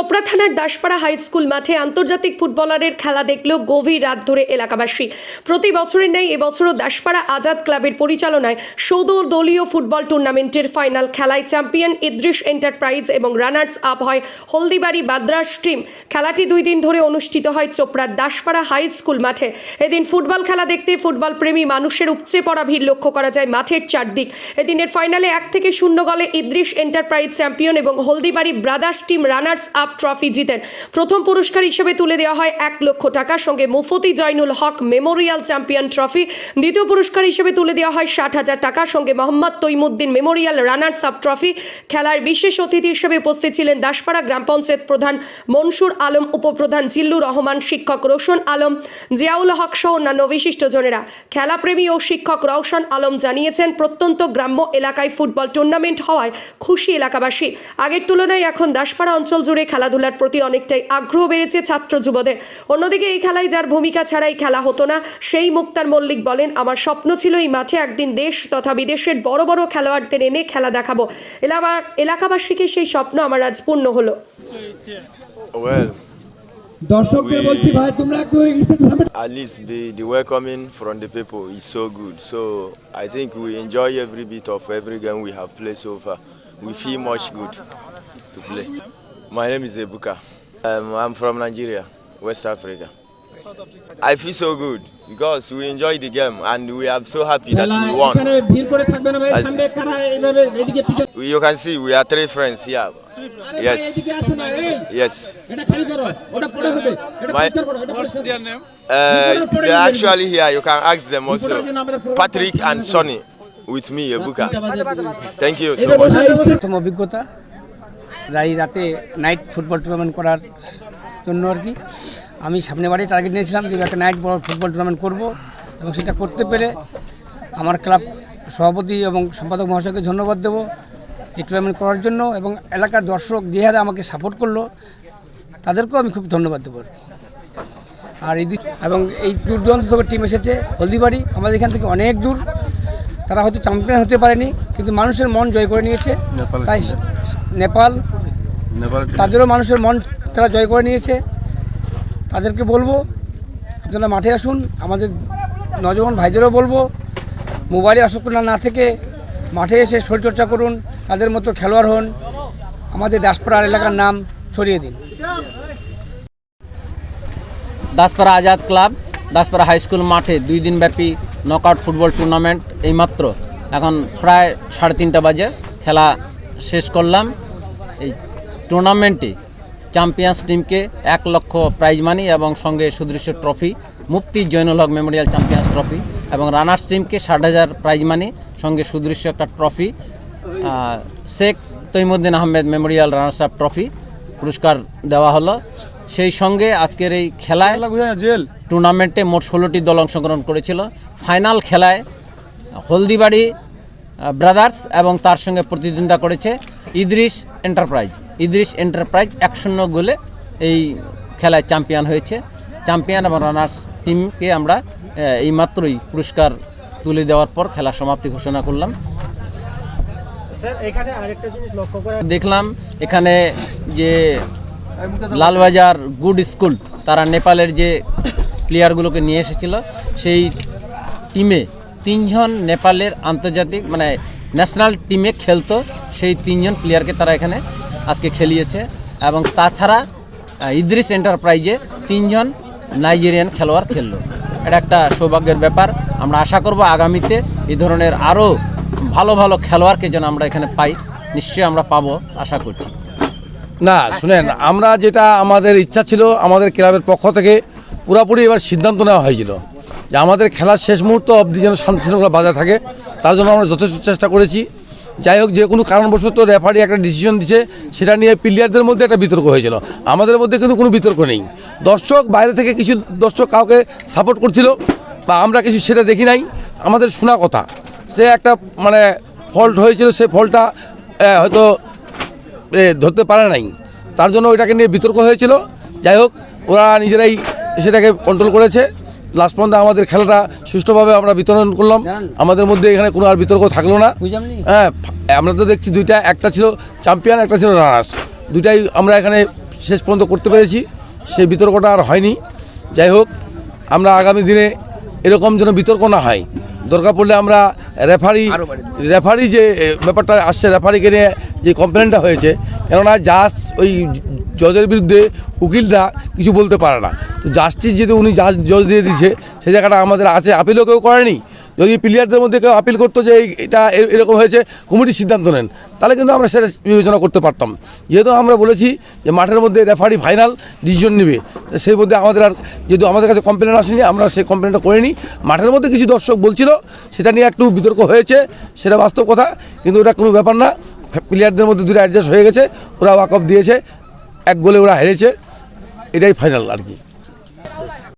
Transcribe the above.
চোপড়া থানার Daspara high school মাঠে আন্তর্জাতিক ফুটবলারের খেলা দেখল গভীর রাত ধরে এলাকাবাসী। প্রতি বছরের ন্যায় এবছরও দাসপাড়া আজাদ ক্লাবের পরিচালনায় সৌদ দলীয় ফুটবল টুর্নামেন্টের ফাইনাল খেলায় চ্যাম্পিয়ন ইদ্রিশ এন্টারপ্রাইজ এবং রানার্স আপ হয় হলদিবাড়ি বাদ্রাস টিম। খেলাটি দুই দিন ধরে অনুষ্ঠিত হয় চোপড়ার দাসপাড়া হাই স্কুল মাঠে। এদিন ফুটবল খেলা দেখতে ফুটবল প্রেমী মানুষের উপচে পড়া ভিড় লক্ষ্য করা যায় মাঠের চারদিক। এদিনের ফাইনালে এক থেকে শূন্য গলে ইদ্রিশ এন্টারপ্রাইজ চ্যাম্পিয়ন এবং Haldibari brothers team runners up trophy জিতেন। প্রথম পুরস্কার হিসেবে তুলে দেওয়া হয় এক লক্ষ টাকার সঙ্গে Mufti Joynul Haque memorial champion trophy. দ্বিতীয় পুরস্কার হিসেবে তুলে দেওয়া হয় ষাট হাজার টাকার সঙ্গে Mohammad Taimuddin memorial runners up trophy. খেলার বিশেষ অতিথি হিসেবে উপস্থিত ছিলেন দাসপাড়া গ্রাম পঞ্চায়েত প্রধান মনসুর আলম, উপপ্রধান জিল্লুর রহমান, শিক্ষক রোশন আলম, জিয়াউল হক সহ অন্যান্য বিশিষ্টজনেরা খেলাপ্রেমী ও শিক্ষক রওশন আলম জানিয়েছেন, প্রত্যন্ত গ্রাম্য এলাকায় ফুটবল টুর্নামেন্ট হওয়ায় খুশি এলাকাবাসী। আগের তুলনায় এখন দাসপাড়া অঞ্চল জুড়ে খেলাধুলার প্রতি অনেকটাই আগ্রহ বেড়েছে ছাত্র যুবদের অন্যদিকে এই খেলায় যার ভূমিকা ছাড়াই খেলা হতো না সেই মুক্তার মল্লিক বলেন আমার স্বপ্ন ছিল এই মাঠে একদিন দেশ তথা বিদেশের বড় বড় খেলোয়াড়দের এনে খেলা দেখাবো এলাকার এলাকাবাসীকে সেই স্বপ্ন আমার আজ পূর্ণ হলো দর্শকদের বলছি ভাই তোমরা একটু স্টেজের সামনে at least the, the welcoming from the people is so good. So I think we enjoy every bit of every game we have played so far. We feel much good to play. My name is Ebuka. Um, I'm from Nigeria, West Africa. I feel so good because we enjoy the game and we are so happy that we won. You can see we are three friends here. Yes. Yes. My, uh, they are actually here. You can ask them also. Patrick and Sonny with me, Ebuka. Thank you so much. রাই রাতে night football tournament করার জন্য আর কি। আমি সামনে বাড়ি target নিয়েছিলাম যে একটা নাইট বড় ফুটবল টুর্নামেন্ট করব এবং সেটা করতে পেরে আমার ক্লাব সভাপতি এবং সম্পাদক মহাশয়কে ধন্যবাদ দেবো এই টুর্নামেন্ট করার জন্য এবং এলাকার দর্শক যে হারে আমাকে সাপোর্ট করল তাদেরকেও আমি খুব ধন্যবাদ দেবো আর কি। আর এই দিক- এবং এই দূর দূরান্ত থেকে টিম এসেছে হলদিবাড়ি আমাদের এখান থেকে অনেক দূর। তারা হয়তো চ্যাম্পিয়ন হতে পারেনি কিন্তু মানুষের মন জয় করে নিয়েছে। তাই নেপাল তাদেরও মানুষের মন তারা জয় করে নিয়েছে। তাদেরকে বলব আপনারা মাঠে আসুন। আমাদের নজওয়ান ভাইদেরও বলব মোবাইলে আসক্ত না না থেকে মাঠে এসে শরীরচর্চা করুন তাদের মতো খেলোয়াড় হন। আমাদের দাসপাড়ার এলাকার নাম ছড়িয়ে দিন। Daspara Azad club Daspara high school মাঠে দুই দিনব্যাপী নকআউট ফুটবল টুর্নামেন্ট এইমাত্র। এখন প্রায় সাড়ে তিনটা বাজে খেলা শেষ করলাম। এই টুর্নামেন্টে চ্যাম্পিয়ন্স টিমকে এক লক্ষ প্রাইজ মানি এবং সঙ্গে সুদৃশ্য trophy Mufti Zainul Haque memorial champions trophy এবং রানার্স টিমকে ষাট হাজার প্রাইজ মানি সঙ্গে সুদৃশ্য একটা trophy Sheikh Taimuddin Ahmed memorial runners up trophy পুরস্কার দেওয়া হলো। সেই সঙ্গে আজকের এই খেলায় টুর্নামেন্টে মোট ষোলোটি দল অংশগ্রহণ করেছিল। ফাইনাল খেলায় হলদিবাড়ি ব্রাদার্স এবং তার সঙ্গে প্রতিদ্বন্দ্বিতা করেছে ইদ্রিস এন্টারপ্রাইজ। ইদ্রিস এন্টারপ্রাইজ এক শূন্য গোলে এই খেলায় চ্যাম্পিয়ন হয়েছে। চ্যাম্পিয়ন এবং রানার্স টিমকে আমরা এইমাত্রই পুরস্কার তুলে দেওয়ার পর খেলা সমাপ্তি ঘোষণা করলাম। দেখলাম এখানে যে লালবাজার গুড স্কুল তারা নেপালের যে প্লেয়ারগুলোকে নিয়ে এসেছিল সেই টিমে তিনজন নেপালের আন্তর্জাতিক মানে ন্যাশনাল টিমে খেলতো। সেই তিনজন প্লেয়ারকে তারা এখানে আজকে খেলিয়েছে। এবং তাছাড়া ইদ্রিস এন্টারপ্রাইজে তিনজন নাইজেরিয়ান খেলোয়াড় খেললো। এটা একটা সৌভাগ্যের ব্যাপার। আমরা আশা করব আগামীতে এই ধরনের আরও ভালো ভালো খেলোয়াড়কে যেন আমরা এখানে পাই। নিশ্চয়ই আমরা পাবো, আশা করছি। না, শুনেন, আমরা যেটা আমাদের ইচ্ছা ছিল, আমাদের ক্লাবের পক্ষ থেকে পুরোপুরি এবার সিদ্ধান্ত নেওয়া হয়েছিল। যে আমাদের খেলার শেষ মুহূর্ত অবধি যেন শান্তি শৃঙ্খলা বাজায় থাকে, তার জন্য আমরা যথেষ্ট চেষ্টা করেছি। যাই হোক, যে কোনো কারণবশত রেফারি একটা ডিসিশন দিছে, সেটা নিয়ে প্লেয়ারদের মধ্যে একটা বিতর্ক হয়েছিল। আমাদের মধ্যে কিন্তু কোনো বিতর্ক নেই। দর্শক বাইরে থেকে কিছু দর্শক কাউকে সাপোর্ট করছিল, বা আমরা কিছু সেটা দেখি নাই। আমাদের শোনা কথা, সে একটা মানে ফল্ট হয়েছিল সেই ফল্টটা হয়তো ধরতে পারে নাই। তার জন্য ওইটাকে নিয়ে বিতর্ক হয়েছিল। যাই হোক, ওরা নিজেরাই সেটাকে কন্ট্রোল করেছে। লাস্ট পর্যন্ত আমাদের খেলাটা সুষ্ঠুভাবে আমরা বিতরণ করলাম। আমাদের মধ্যে এখানে কোনো আর বিতর্ক থাকল না। হ্যাঁ আমরা তো দেখছি দুইটা একটা ছিল চ্যাম্পিয়ন একটা ছিল রানার্স দুইটাই আমরা এখানে শেষ পর্যন্ত করতে পেরেছি। সেই বিতর্কটা আর হয়নি। যাই হোক আমরা আগামী দিনে এরকম যেন বিতর্ক না হয়। দরকার পড়লে আমরা রেফারি রেফারি যে ব্যাপারটা আসছে রেফারিকে নিয়ে যে কমপ্লেনটা হয়েছে কেননা জাজ ওই জজের বিরুদ্ধে উকিলরা কিছু বলতে পারে না। তো জাস্টিস যেহেতু উনি জাজ জজ দিয়ে দিয়েছে সেই জায়গাটা আমাদের আছে। আপিলও কেউ করেনি। যদি প্লেয়ারদের মধ্যে কেউ আপিল করতো যে এটা এরকম হয়েছে কমিটি সিদ্ধান্ত নেন। তাহলে কিন্তু আমরা সেটা বিবেচনা করতে পারতাম। যেহেতু আমরা বলেছি যে মাঠের মধ্যে রেফারি ফাইনাল ডিসিশন নেবে সেই মধ্যে আমাদের আর যেহেতু আমাদের কাছে কমপ্লেন আসেনি, আমরা সেই কমপ্লেনটা করিনি। মাঠের মধ্যে কিছু দর্শক বলছিল, সেটা নিয়ে একটু বিতর্ক হয়েছে, সেটা বাস্তব কথা, কিন্তু ওটা কোনো ব্যাপার না। প্লেয়ারদের মধ্যে দুটো অ্যাডজাস্ট হয়ে গেছে, ওরা ওয়াকআপ দিয়েছে। এক গোলে ওরা হেরেছে এটাই ফাইনাল আর কি।